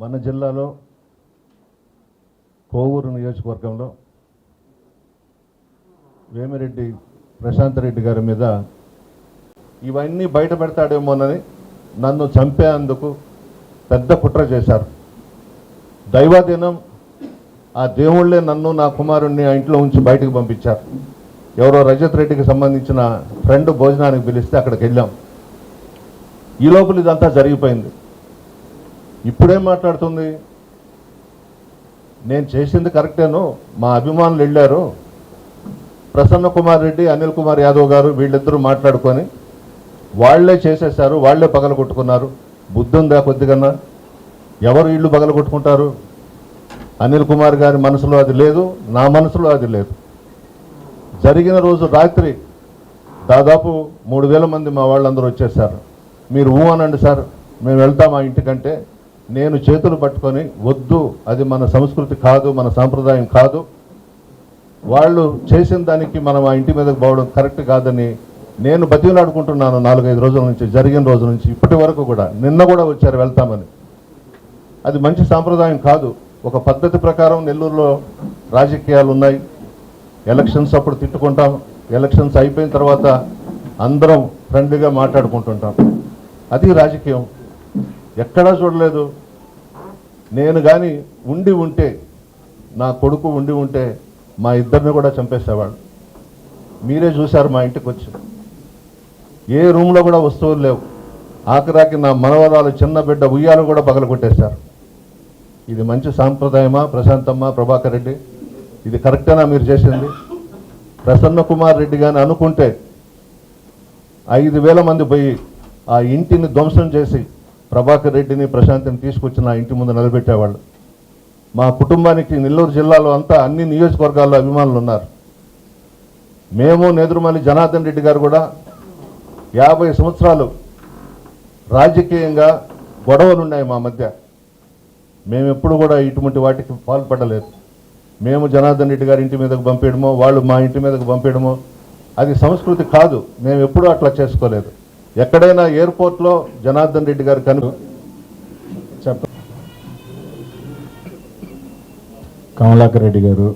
మన జిల్లాలో కోవూరు నియోజకవర్గంలో వేమిరెడ్డి ప్రశాంత్ రెడ్డి గారి మీద ఇవన్నీ బయట పెడతాడేమోనని నన్ను చంపేందుకు పెద్ద కుట్ర చేశారు. దైవాధీనం ఆ దేవుళ్ళే నన్ను నా కుమారుణ్ణి ఆ ఇంట్లో ఉంచి బయటకు పంపించారు. ఎవరో రజత్ రెడ్డికి సంబంధించిన ఫ్రెండ్ భోజనానికి పిలిస్తే అక్కడికి వెళ్ళాం. ఈ లోపల ఇదంతా జరిగిపోయింది. ఇప్పుడేం మాట్లాడుతుంది? నేను చేసింది కరెక్టేను మా అభిమానులు వెళ్ళారు. ప్రసన్న కుమార్ రెడ్డి అనిల్ కుమార్ యాదవ్ గారు వీళ్ళిద్దరూ మాట్లాడుకొని వాళ్ళే చేసేసారు వాళ్ళే పగలగొట్టుకున్నారు. బుద్ధి ఉందా కొద్దిగన్నా? ఎవరు ఇళ్ళు పగలగొట్టుకుంటారు? అనిల్ కుమార్ గారి మనసులో అది లేదు నా మనసులో అది లేదు. జరిగిన రోజు రాత్రి దాదాపు మూడు వేల మంది మా వాళ్ళందరూ వచ్చేసారు మీరు ఊ అనండి సార్ మేము వెళ్తాం మా ఇంటికంటే నేను చేతులు పట్టుకొని వద్దు అది మన సంస్కృతి కాదు మన సాంప్రదాయం కాదు. వాళ్ళు చేసిన దానికి మనం ఆ ఇంటి మీదకి పోవడం కరెక్ట్ కాదని నేను బతిలాడుకుంటున్నాను నాలుగైదు రోజుల నుంచి జరిగిన రోజు నుంచి ఇప్పటి వరకు కూడా. నిన్న కూడా వచ్చారు వెళ్తామని. అది మంచి సాంప్రదాయం కాదు. ఒక పద్ధతి ప్రకారం నెల్లూరులో రాజకీయాలు ఉన్నాయి. ఎలక్షన్స్ అప్పుడు తిట్టుకుంటాం. ఎలక్షన్స్ అయిపోయిన తర్వాత అందరం ఫ్రెండ్లీగా మాట్లాడుకుంటుంటాం. అది రాజకీయం. ఎక్కడా చూడలేదు. నేను కానీ ఉండి ఉంటే నా కొడుకు ఉండి ఉంటే మా ఇద్దరిని కూడా చంపేసేవాడు. మీరే చూశారు మా ఇంటికి వచ్చి ఏ రూమ్లో కూడా వస్తువులు లేవు. ఆఖరాకి నా మనవరాలు చిన్న బిడ్డ ఉయ్యాలు కూడా పగలగొట్టేశారు ఇది మంచి సాంప్రదాయమా? ప్రశాంతమ్మ ప్రభాకర్ రెడ్డి? ఇది కరెక్టేనా మీరు చేసింది? ప్రసన్న కుమార్ రెడ్డి గాని అనుకుంటే ఐదు వేల మంది పోయి ఆ ఇంటిని ధ్వంసం చేసి ప్రభాకర్ రెడ్డిని ప్రశాంతిని తీసుకొచ్చి నా ఇంటి ముందు నిలబెట్టేవాళ్ళు. మా కుటుంబానికి నెల్లూరు జిల్లాలో అంతా అన్ని నియోజకవర్గాల్లో అభిమానులు ఉన్నారు. మేము నేదురుమల్లి జనార్దన్ రెడ్డి గారు కూడా యాభై సంవత్సరాలు రాజకీయంగా గొడవలు ఉన్నాయి మా మధ్య. మేము ఎప్పుడు కూడా ఇటువంటి వాటికి పాల్పడలేదు. మేము జనార్దన్ రెడ్డి గారి ఇంటి మీదకు పంపేయడమో వాళ్ళు మా ఇంటి మీదకు పంపేయడమో అది సంస్కృతి కాదు. మేము ఎప్పుడూ అట్లా చేసుకోలేదు. ఎక్కడైనా ఎయిర్పోర్ట్లో జనార్దన్ రెడ్డి గారు కను చెప్ప కమలాకర్ రెడ్డి గారు.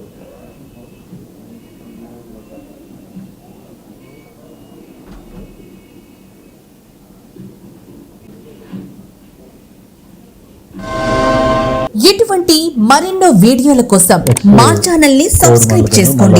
ఇటువంటి మరెన్నో వీడియోల కోసం మా ఛానల్ని సబ్స్క్రైబ్ చేసుకోండి.